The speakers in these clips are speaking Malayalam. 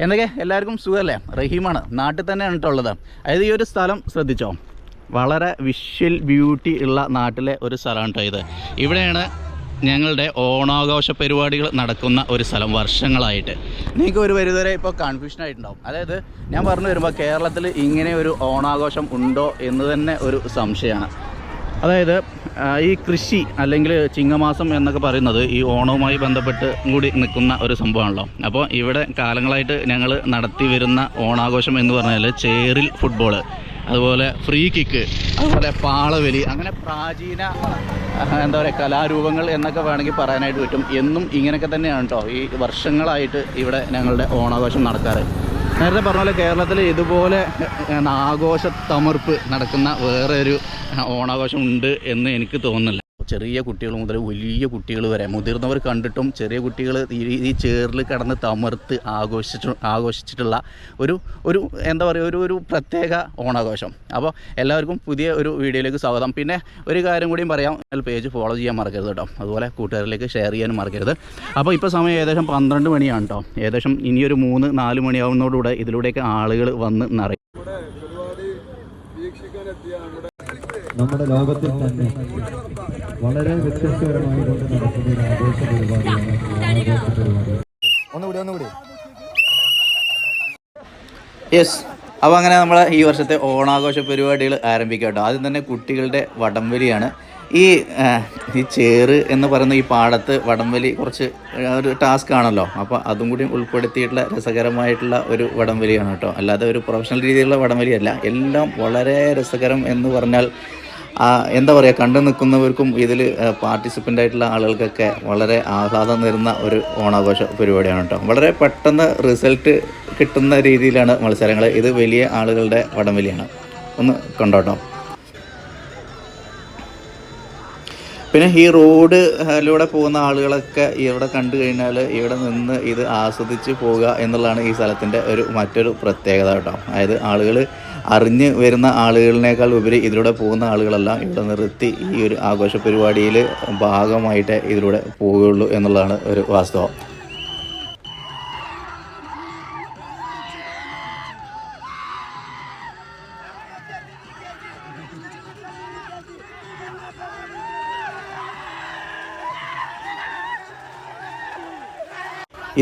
എന്തൊക്കെ? എല്ലാവർക്കും സുഖമല്ലേ? റഹീമാണ്. നാട്ടിൽ കേട്ടോ ഉള്ളത്. അതായത് ഈ ഒരു സ്ഥലം ശ്രദ്ധിച്ചോ? വളരെ വിഷ്വൽ ബ്യൂട്ടി ഉള്ള നാട്ടിലെ ഒരു സ്ഥലമാണ് കേട്ടോ ഇത്. ഇവിടെയാണ് ഞങ്ങളുടെ ഓണാഘോഷ പരിപാടികൾ നടക്കുന്ന ഒരു സ്ഥലം വർഷങ്ങളായിട്ട്. നിങ്ങൾക്ക് ഒരു പരിധിവരെ ഇപ്പോൾ കൺഫ്യൂഷൻ ആയിട്ടുണ്ടാവും. അതായത് ഞാൻ പറഞ്ഞു വരുമ്പോൾ കേരളത്തിൽ ഇങ്ങനെ ഒരു ഓണാഘോഷം ഉണ്ടോ എന്ന് തന്നെ ഒരു സംശയമാണ്. അതായത് ഈ കൃഷി അല്ലെങ്കിൽ ചിങ്ങമാസം എന്നൊക്കെ പറയുന്നത് ഈ ഓണവുമായി ബന്ധപ്പെട്ട് കൂടി നിൽക്കുന്ന ഒരു സംഭവമാണല്ലോ. അപ്പോൾ ഇവിടെ കാലങ്ങളായിട്ട് ഞങ്ങൾ നടത്തി വരുന്ന ഓണാഘോഷം എന്ന് പറഞ്ഞാൽ ചേറിൽ ഫുട്ബോൾ അതുപോലെ ഫ്രീ കിക്ക് അതുപോലെ പാളവലി അങ്ങനെ പ്രാചീന എന്താ പറയുക കലാരൂപങ്ങൾ എന്നൊക്കെ വേണമെങ്കിൽ പറയാനായിട്ട് പറ്റും. എന്നും ഇങ്ങനെയൊക്കെ തന്നെയാണ് കേട്ടോ ഈ വർഷങ്ങളായിട്ട് ഇവിടെ ഞങ്ങളുടെ ഓണാഘോഷം നടക്കാറ്. നേരത്തെ പറഞ്ഞ പോലെ കേരളത്തിൽ ഇതുപോലെ ആഘോഷ തമർപ്പ് നടക്കുന്ന വേറെ ഒരു ഓണാഘോഷം ഉണ്ട് എന്ന് എനിക്ക് തോന്നുന്നില്ല. ചെറിയ കുട്ടികൾ മുതൽ വലിയ കുട്ടികൾ വരെ മുതിർന്നവർ കണ്ടിട്ടും ചെറിയ കുട്ടികൾ ഈ ഈ ചേറിൽ കിടന്ന് തമർത്ത് ആഘോഷിച്ചു ആഘോഷിച്ചിട്ടുള്ള ഒരു ഒരു എന്താ പറയുക ഒരു ഒരു പ്രത്യേക ഓണാഘോഷം. അപ്പോൾ എല്ലാവർക്കും പുതിയ ഒരു വീഡിയോയിലേക്ക് സ്വാഗതം. പിന്നെ ഒരു കാര്യം കൂടിയും പറയാം. പേജ് ഫോളോ ചെയ്യാൻ മറക്കരുത് കേട്ടോ. അതുപോലെ കൂട്ടുകാരിലേക്ക് ഷെയർ ചെയ്യാനും മറക്കരുത്. അപ്പോൾ ഇപ്പോൾ സമയം ഏകദേശം പന്ത്രണ്ട് മണിയാണ് കേട്ടോ. ഏകദേശം ഇനിയൊരു മൂന്ന് നാല് മണിയാവുന്നതോടുകൂടെ ഇതിലൂടെയൊക്കെ ആളുകൾ വന്ന് നിറയും. നമ്മുടെ ലോകത്തിൽ തന്നെ വളരെ വ്യത്യസ്തപരമായി കൊണ്ട് നടക്കുന്ന ഒരു ആഘോഷ പരിപാടിയാണ് ആഘോഷ പരിപാടി. ഒന്നുകൂടി ഒന്നുകൂടി യെസ് അപ്പോൾ അങ്ങനെ നമ്മൾ ഈ വർഷത്തെ ഓണാഘോഷ പരിപാടികൾ ആരംഭിക്കാം കേട്ടോ. ആദ്യം തന്നെ കുട്ടികളുടെ വടംവലിയാണ്. ഈ ഈ ചേറ് എന്ന് പറയുന്ന ഈ പാടത്ത് വടംവലി കുറച്ച് ഒരു ടാസ്ക് ആണല്ലോ. അപ്പോൾ അതും കൂടി ഉൾപ്പെടുത്തിയിട്ടുള്ള രസകരമായിട്ടുള്ള ഒരു വടംവലിയാണ് കേട്ടോ. അല്ലാതെ ഒരു പ്രൊഫഷണൽ രീതിയിലുള്ള വടംവലിയല്ല. എല്ലാം വളരെ രസകരം എന്ന് പറഞ്ഞാൽ എന്താ പറയുക കണ്ടു നിൽക്കുന്നവർക്കും ഇതിൽ പാർട്ടിസിപ്പന്റ് ആയിട്ടുള്ള ആളുകൾക്കൊക്കെ വളരെ ആഹ്ലാദം തരുന്ന ഒരു ഓണാഘോഷ പരിപാടിയാണ് കേട്ടോ. വളരെ പെട്ടെന്ന് റിസൾട്ട് കിട്ടുന്ന രീതിയിലാണ് മത്സരങ്ങൾ. ഇത് വലിയ ആളുകളുടെ വടംവലിയാണ്. ഒന്ന് കണ്ടോട്ടോ പിന്നെ ഈ റോഡ് ലൂടെ പോകുന്ന ആളുകളൊക്കെ ഇവിടെ കണ്ടു കഴിഞ്ഞാൽ ഇവിടെ നിന്ന് ഇത് ആസ്വദിച്ച് പോവുക എന്നുള്ളതാണ് ഈ സ്ഥലത്തിന്റെ ഒരു മറ്റൊരു പ്രത്യേകത കേട്ടോ. അതായത് ആളുകൾ അറിഞ്ഞ് വരുന്ന ആളുകളിനേക്കാൾ ഉപരി ഇതിലൂടെ പോകുന്ന ആളുകളെല്ലാം. ഇവിടെ നിർത്തി ഈ ഒരു ആഘോഷ പരിപാടിയിൽ ഭാഗമായിട്ട് ഇതിലൂടെ പോവുകയുള്ളൂ എന്നുള്ളതാണ് ഒരു വാസ്തവം.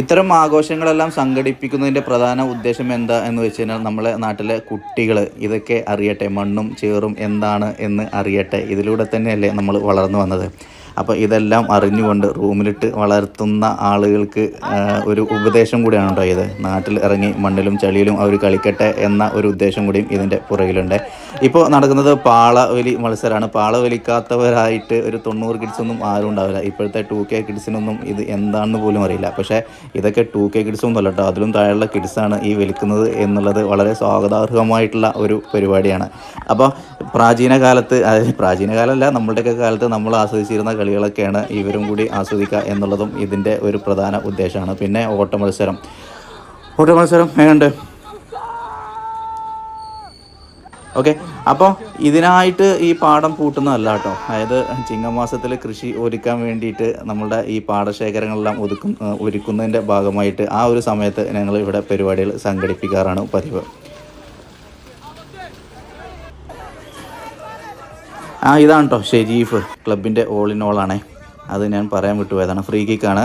ഇത്തരം ആഘോഷങ്ങളെല്ലാം സംഘടിപ്പിക്കുന്നതിന്റെ പ്രധാന ഉദ്ദേശം എന്താ എന്ന് വെച്ച് കഴിഞ്ഞാൽ നമ്മളെ നാട്ടിലെ കുട്ടികൾ ഇതൊക്കെ അറിയട്ടെ മണ്ണും ചേറും എന്താണ് എന്ന് അറിയട്ടെ ഇതിലൂടെ തന്നെയല്ലേ നമ്മൾ വളർന്നു വന്നത്. അപ്പോൾ ഇതെല്ലാം അറിഞ്ഞുകൊണ്ട് റൂമിലിട്ട് വളർത്തുന്ന ആളുകൾക്ക് ഒരു ഉപദേശം കൂടിയാണ് ഇത്. നാട്ടിൽ ഇറങ്ങി മണ്ണിലും ചളിയിലും അവർ കളിക്കട്ടെ എന്ന ഒരു ഉദ്ദേശം കൂടിയും ഇതിന്റെ പുറകിലുണ്ട്. ഇപ്പോൾ നടക്കുന്നത് പാളവലി മത്സരമാണ് പാളവലിക്കാത്തവരായിട്ട് ഒരു തൊണ്ണൂറ് കിഡ്സൊന്നും ആരും ഉണ്ടാവില്ല. ഇപ്പോഴത്തെ ടു കെ കിഡ്സിനൊന്നും ഇത് എന്താണെന്ന് പോലും അറിയില്ല. പക്ഷേ ഇതൊക്കെ ടു കെ കിഡ്സൊന്നും അല്ല കേട്ടോ അതിലും താഴെയുള്ള കിഡ്സാണ് ഈ വലിക്കുന്നത് എന്നുള്ളത് വളരെ സ്വാഗതാർഹമായിട്ടുള്ള ഒരു പരിപാടിയാണ്. അപ്പോൾ പ്രാചീന കാലത്ത് പ്രാചീന കാലമല്ല നമ്മളുടെയൊക്കെ കാലത്ത് നമ്മൾ ആസ്വദിച്ചിരുന്ന കളികളൊക്കെയാണ് ഇവരും കൂടി ആസ്വദിക്കുക എന്നുള്ളതും ഇതിന്റെ ഒരു പ്രധാന ഉദ്ദേശമാണ്. പിന്നെ ഓട്ട മത്സരം ഓട്ട മത്സരം എങ്ങനെയുണ്ട്? ഓക്കെ. അപ്പോൾ ഇതിനായിട്ട് ഈ പാടം പൂട്ടുന്നതല്ല കേട്ടോ. അതായത് ചിങ്ങമാസത്തിൽ കൃഷി ഒരുക്കാൻ വേണ്ടിയിട്ട് നമ്മളുടെ ഈ പാടശേഖരങ്ങളെല്ലാം ഒതുക്കും ഒരുക്കുന്നതിന്റെ ഭാഗമായിട്ട് ആ ഒരു സമയത്ത് ഞങ്ങൾ ഇവിടെ പരിപാടികൾ സംഘടിപ്പിക്കാറാണ് പതിവ്. ആ ഇതാണ് കേട്ടോ ഷെരീഫ് ക്ലബിന്റെ ഓൾ ഇൻ ഓൾ ആണേ. അത് ഞാൻ പറയാൻ വിട്ടുപോയതാണ്. ഫ്രീ കിക്കാണ്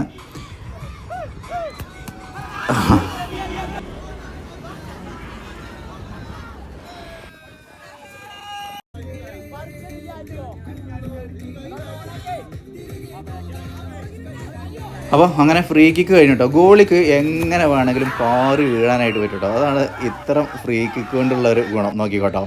അപ്പോൾ അങ്ങനെ ഫ്രീ കിക്ക് കഴിഞ്ഞു കേട്ടോ ഗോളിക്ക് എങ്ങനെ വേണമെങ്കിലും പാറി വീഴാനായിട്ട് പറ്റും കേട്ടോ അതാണ് ഇത്തരം ഫ്രീ കിക്ക് കൊണ്ടുള്ള ഒരു ഗുണം. നോക്കിക്കോട്ടോ.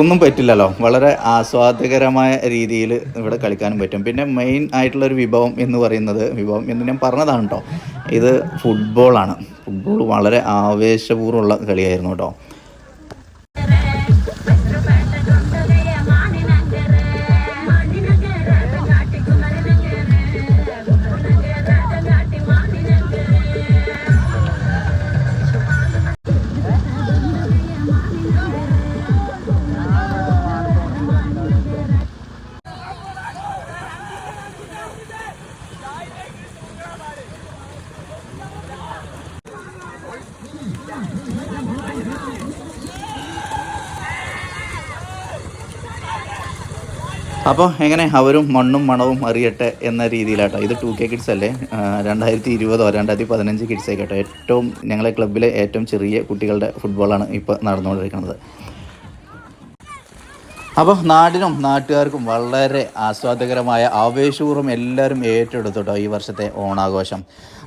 ഒന്നും പറ്റില്ലല്ലോ. വളരെ ആസ്വാദ്യകരമായ രീതിയിൽ ഇവിടെ കളിക്കാനും പറ്റും. പിന്നെ മെയിൻ ആയിട്ടുള്ള ഒരു വിഭവം എന്ന് പറയുന്നത് വിഭവം എന്ന് ഞാൻ പറഞ്ഞതാണ് കേട്ടോ ഇത് ഫുട്ബോളാണ് ഫുട്ബോൾ വളരെ ആവേശപൂർവമുള്ള കളിയായിരുന്നു കേട്ടോ അപ്പോൾ എങ്ങനെ അവരും മണ്ണും മണവും അറിയട്ടെ എന്ന രീതിയിലാട്ടോ. ഇത് ടു കെ കിഡ്സ് അല്ലേ? രണ്ടായിരത്തി ഇരുപതോ രണ്ടായിരത്തി പതിനഞ്ച് കിഡ്സ് ആയിക്കോട്ടെ. ഏറ്റവും ഞങ്ങളെ ക്ലബ്ബിലെ ഏറ്റവും ചെറിയ കുട്ടികളുടെ ഫുട്ബോളാണ് ഇപ്പോൾ നടന്നുകൊണ്ടിരിക്കുന്നത്. അപ്പോൾ നാടിനും നാട്ടുകാർക്കും വളരെ ആസ്വാദകരമായ ആവേശപൂർവം എല്ലാവരും ഏറ്റെടുത്തുട്ടോ ഈ വർഷത്തെ ഓണാഘോഷം.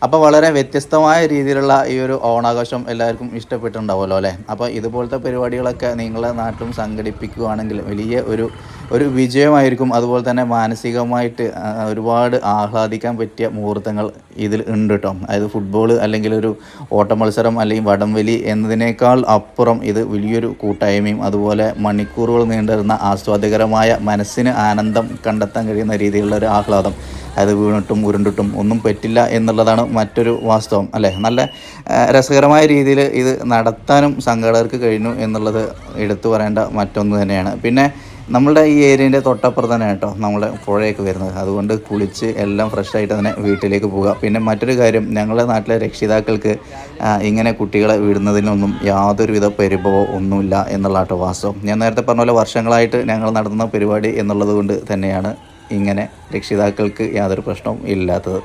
അപ്പോൾ വളരെ വ്യത്യസ്തമായ രീതിയിലുള്ള ഈ ഒരു ഓണാഘോഷം എല്ലാവർക്കും ഇഷ്ടപ്പെട്ടിട്ടുണ്ടാവുമല്ലോ അല്ലേ? അപ്പോൾ ഇതുപോലത്തെ പരിപാടികളൊക്കെ നിങ്ങളെ നാട്ടിലും സംഘടിപ്പിക്കുകയാണെങ്കിൽ വലിയ ഒരു ഒരു വിജയമായിരിക്കും. അതുപോലെ തന്നെ മാനസികമായിട്ട് ഒരുപാട് ആഹ്ലാദിക്കാൻ പറ്റിയ മുഹൂർത്തങ്ങൾ ഇതിൽ ഉണ്ട് കേട്ടോ അതായത് ഫുട്ബോൾ അല്ലെങ്കിൽ ഒരു ഓട്ട മത്സരം അല്ലെങ്കിൽ വടംവലി എന്നതിനേക്കാൾ അപ്പുറം ഇത് വലിയൊരു കൂട്ടായ്മയും അതുപോലെ മണിക്കൂറുകൾ നീണ്ടുവരുന്ന ആസ്വാദ്യകരമായ മനസ്സിന് ആനന്ദം കണ്ടെത്താൻ കഴിയുന്ന രീതിയിലുള്ള ഒരു ആഹ്ലാദം. അത് വീണിട്ടും ഉരുണ്ടിട്ടും ഒന്നും പറ്റില്ല എന്നുള്ളതാണ് മറ്റൊരു വാസ്തവം അല്ലേ? നല്ല രസകരമായ രീതിയിൽ ഇത് നടത്താനും സംഘാടകർക്ക് കഴിഞ്ഞു എന്നുള്ളത് എടുത്തു പറയേണ്ട മറ്റൊന്ന് തന്നെയാണ്. പിന്നെ നമ്മളുടെ ഈ ഏരിയന്റെ തൊട്ടപ്പുറത്ത് തന്നെ കേട്ടോ നമ്മുടെ പുഴയൊക്കെ വരുന്നത്. അതുകൊണ്ട് കുളിച്ച് എല്ലാം ഫ്രഷ് ആയിട്ട് തന്നെ വീട്ടിലേക്ക് പോവുക. പിന്നെ മറ്റൊരു കാര്യം ഞങ്ങളുടെ നാട്ടിലെ രക്ഷിതാക്കൾക്ക് ഇങ്ങനെ കുട്ടികളെ വിടുന്നതിനൊന്നും യാതൊരുവിധ പരിഭവം ഒന്നുമില്ല എന്നുള്ള കേട്ടോ വാസ്തവം. ഞാൻ നേരത്തെ പറഞ്ഞ പോലെ വർഷങ്ങളായിട്ട് ഞങ്ങൾ നടത്തുന്ന പരിപാടി എന്നുള്ളത് കൊണ്ട് തന്നെയാണ് ഇങ്ങനെ രക്ഷിതാക്കൾക്ക് യാതൊരു പ്രശ്നവും ഇല്ലാത്തത്.